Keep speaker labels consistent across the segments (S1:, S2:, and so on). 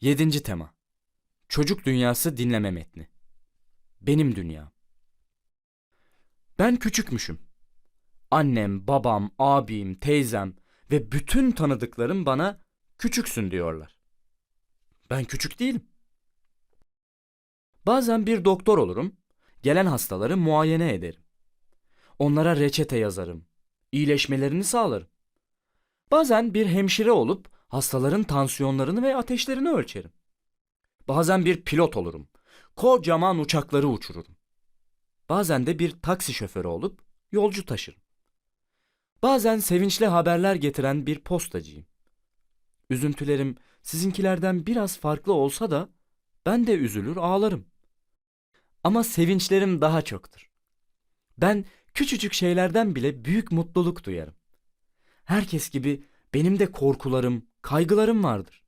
S1: Yedinci tema. Çocuk dünyası dinleme metni. Benim dünya. Ben küçükmüşüm. Annem, babam, abim, teyzem ve bütün tanıdıklarım bana küçüksün diyorlar. Ben küçük değilim. Bazen bir doktor olurum, gelen hastaları muayene ederim. Onlara reçete yazarım, iyileşmelerini sağlarım. Bazen bir hemşire olup hastaların tansiyonlarını ve ateşlerini ölçerim. Bazen bir pilot olurum, kocaman uçakları uçururum. Bazen de bir taksi şoförü olup yolcu taşırım. Bazen sevinçli haberler getiren bir postacıyım. Üzüntülerim sizinkilerden biraz farklı olsa da ben de üzülür ağlarım. Ama sevinçlerim daha çoktur. Ben küçücük şeylerden bile büyük mutluluk duyarım. Herkes gibi benim de korkularım, kaygılarım vardır.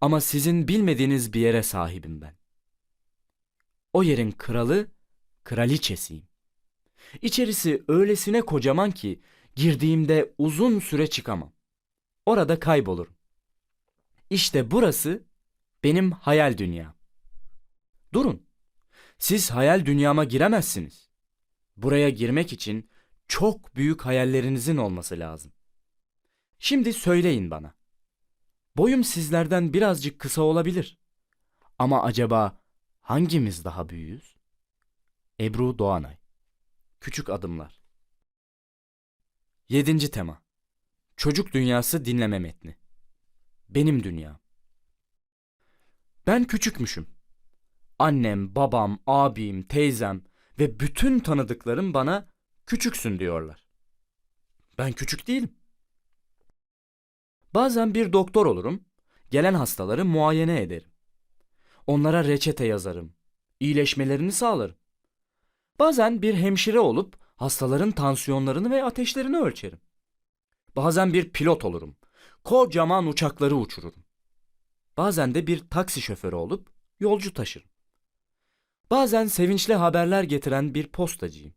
S1: Ama sizin bilmediğiniz bir yere sahibim ben. O yerin kralı, kraliçesiyim. İçerisi öylesine kocaman ki girdiğimde uzun süre çıkamam. Orada kaybolurum. İşte burası benim hayal dünyam. Durun. Siz hayal dünyama giremezsiniz. Buraya girmek için çok büyük hayallerinizin olması lazım. Şimdi söyleyin bana. Boyum sizlerden birazcık kısa olabilir. Ama acaba hangimiz daha büyüğüz? Ebru Doğanay Küçük Adımlar Yedinci tema Çocuk Dünyası Dinleme Metni Benim Dünya Ben küçükmüşüm. Annem, babam, abim, teyzem ve bütün tanıdıklarım bana küçüksün diyorlar. Ben küçük değilim. Bazen bir doktor olurum, gelen hastaları muayene ederim. Onlara reçete yazarım, iyileşmelerini sağlarım. Bazen bir hemşire olup hastaların tansiyonlarını ve ateşlerini ölçerim. Bazen bir pilot olurum, kocaman uçakları uçururum. Bazen de bir taksi şoförü olup yolcu taşırım. Bazen sevinçli haberler getiren bir postacıyım.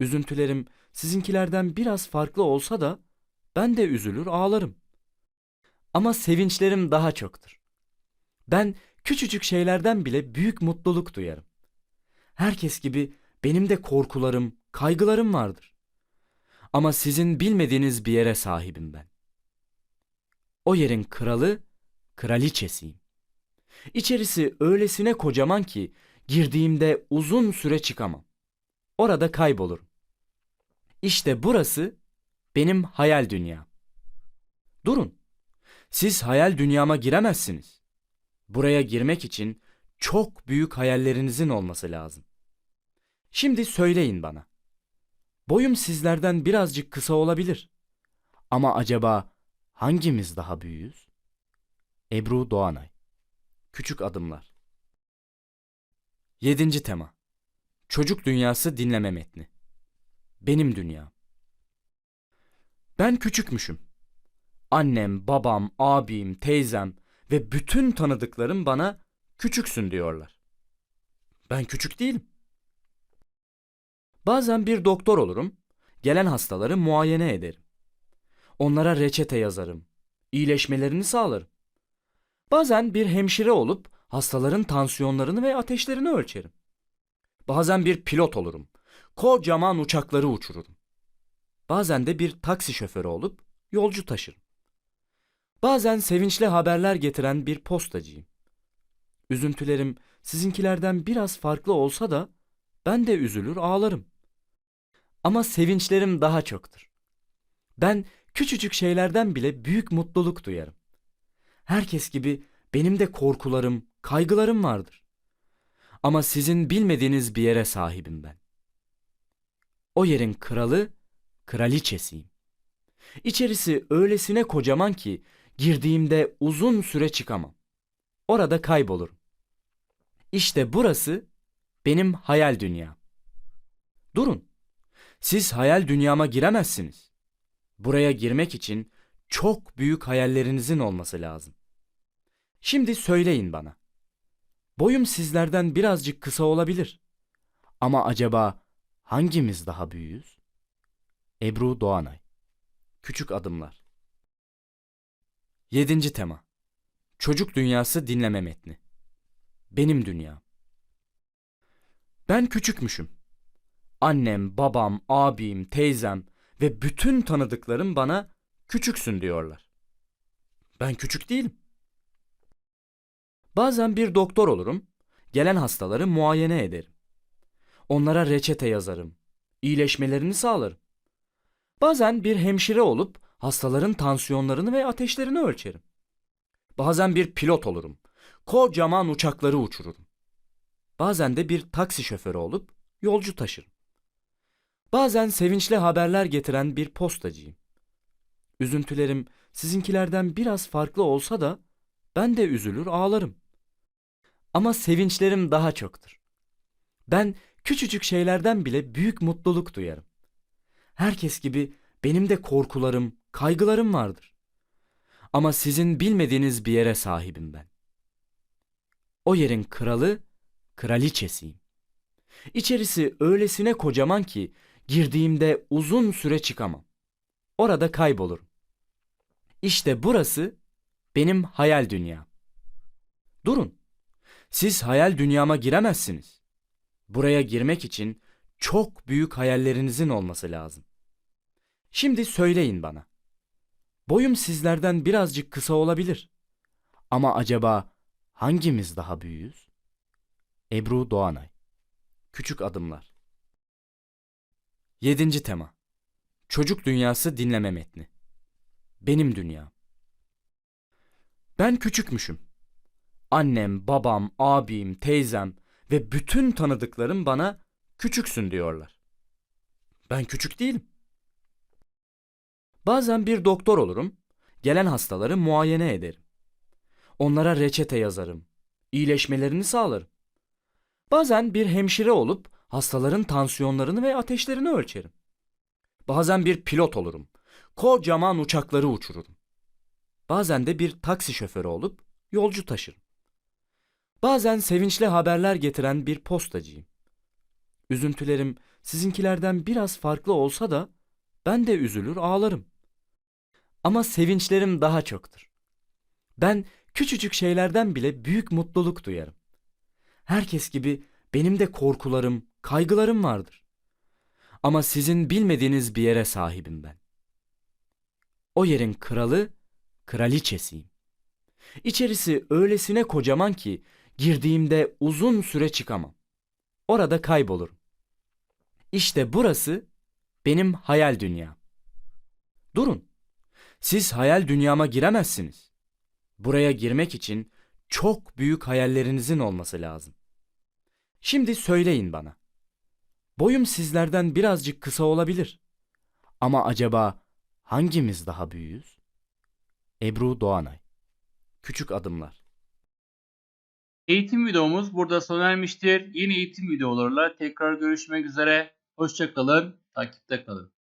S1: Üzüntülerim sizinkilerden biraz farklı olsa da ben de üzülür ağlarım. Ama sevinçlerim daha çoktur. Ben küçücük şeylerden bile büyük mutluluk duyarım. Herkes gibi benim de korkularım, kaygılarım vardır. Ama sizin bilmediğiniz bir yere sahibim ben. O yerin kralı, kraliçesiyim. İçerisi öylesine kocaman ki girdiğimde uzun süre çıkamam. Orada kaybolurum. İşte burası benim hayal dünyam. Durun. Siz hayal dünyama giremezsiniz. Buraya girmek için çok büyük hayallerinizin olması lazım. Şimdi söyleyin bana. Boyum sizlerden birazcık kısa olabilir. Ama acaba hangimiz daha büyüğüz? Ebru Doğanay Küçük Adımlar Yedinci tema Çocuk Dünyası Dinleme Metni Benim Dünya Ben küçükmüşüm. Annem, babam, abim, teyzem ve bütün tanıdıklarım bana küçüksün diyorlar. Ben küçük değilim. Bazen bir doktor olurum, gelen hastaları muayene ederim. Onlara reçete yazarım, iyileşmelerini sağlarım. Bazen bir hemşire olup hastaların tansiyonlarını ve ateşlerini ölçerim. Bazen bir pilot olurum, kocaman uçakları uçururum. Bazen de bir taksi şoförü olup yolcu taşırım. Bazen sevinçli haberler getiren bir postacıyım. Üzüntülerim sizinkilerden biraz farklı olsa da ben de üzülür ağlarım. Ama sevinçlerim daha çoktur. Ben küçücük şeylerden bile büyük mutluluk duyarım. Herkes gibi benim de korkularım, kaygılarım vardır. Ama sizin bilmediğiniz bir yere sahibim ben. O yerin kralı, kraliçesiyim. İçerisi öylesine kocaman ki girdiğimde uzun süre çıkamam. Orada kaybolurum. İşte burası benim hayal dünyam. Durun. Siz hayal dünyama giremezsiniz. Buraya girmek için çok büyük hayallerinizin olması lazım. Şimdi söyleyin bana. Boyum sizlerden birazcık kısa olabilir. Ama acaba hangimiz daha büyüğüz? Ebru Doğanay Küçük Adımlar Yedinci tema Çocuk Dünyası Dinleme Metni Benim Dünya Ben küçükmüşüm. Annem, babam, abim, teyzem ve bütün tanıdıklarım bana küçüksün diyorlar. Ben küçük değilim. Bazen bir doktor olurum, gelen hastaları muayene ederim. Onlara reçete yazarım, iyileşmelerini sağlarım. Bazen bir hemşire olup hastaların tansiyonlarını ve ateşlerini ölçerim. Bazen bir pilot olurum, kocaman uçakları uçururum. Bazen de bir taksi şoförü olup yolcu taşırım. Bazen sevinçli haberler getiren bir postacıyım. Üzüntülerim sizinkilerden biraz farklı olsa da ben de üzülür ağlarım. Ama sevinçlerim daha çoktur. Ben küçücük şeylerden bile büyük mutluluk duyarım. Herkes gibi benim de korkularım, kaygılarım vardır. Ama sizin bilmediğiniz bir yere sahibim ben. O yerin kralı, kraliçesiyim. İçerisi öylesine kocaman ki girdiğimde uzun süre çıkamam. Orada kaybolurum. İşte burası benim hayal dünyam. Durun. Siz hayal dünyama giremezsiniz. Buraya girmek için çok büyük hayallerinizin olması lazım. Şimdi söyleyin bana. Boyum sizlerden birazcık kısa olabilir. Ama acaba hangimiz daha büyüğüz? Ebru Doğanay Küçük Adımlar 7. Tema Çocuk Dünyası Dinleme Metni Benim Dünya Ben küçükmüşüm. Annem, babam, abim, teyzem ve bütün tanıdıklarım bana küçüksün diyorlar. Ben küçük değilim. Bazen bir doktor olurum, gelen hastaları muayene ederim. Onlara reçete yazarım, iyileşmelerini sağlarım. Bazen bir hemşire olup hastaların tansiyonlarını ve ateşlerini ölçerim. Bazen bir pilot olurum, kocaman uçakları uçururum. Bazen de bir taksi şoförü olup yolcu taşırım. Bazen sevinçli haberler getiren bir postacıyım. Üzüntülerim sizinkilerden biraz farklı olsa da ben de üzülür ağlarım. Ama sevinçlerim daha çoktur. Ben küçücük şeylerden bile büyük mutluluk duyarım. Herkes gibi benim de korkularım, kaygılarım vardır. Ama sizin bilmediğiniz bir yere sahibim ben. O yerin kralı, kraliçesiyim. İçerisi öylesine kocaman ki girdiğimde uzun süre çıkamam. Orada kaybolurum. İşte burası benim hayal dünyam. Durun. Siz hayal dünyama giremezsiniz. Buraya girmek için çok büyük hayallerinizin olması lazım. Şimdi söyleyin bana. Boyum sizlerden birazcık kısa olabilir. Ama acaba hangimiz daha büyüğüz? Ebru Doğanay Küçük Adımlar
S2: Eğitim videomuz burada sona ermiştir. Yeni eğitim videolarıyla tekrar görüşmek üzere. Hoşçakalın, takipte kalın.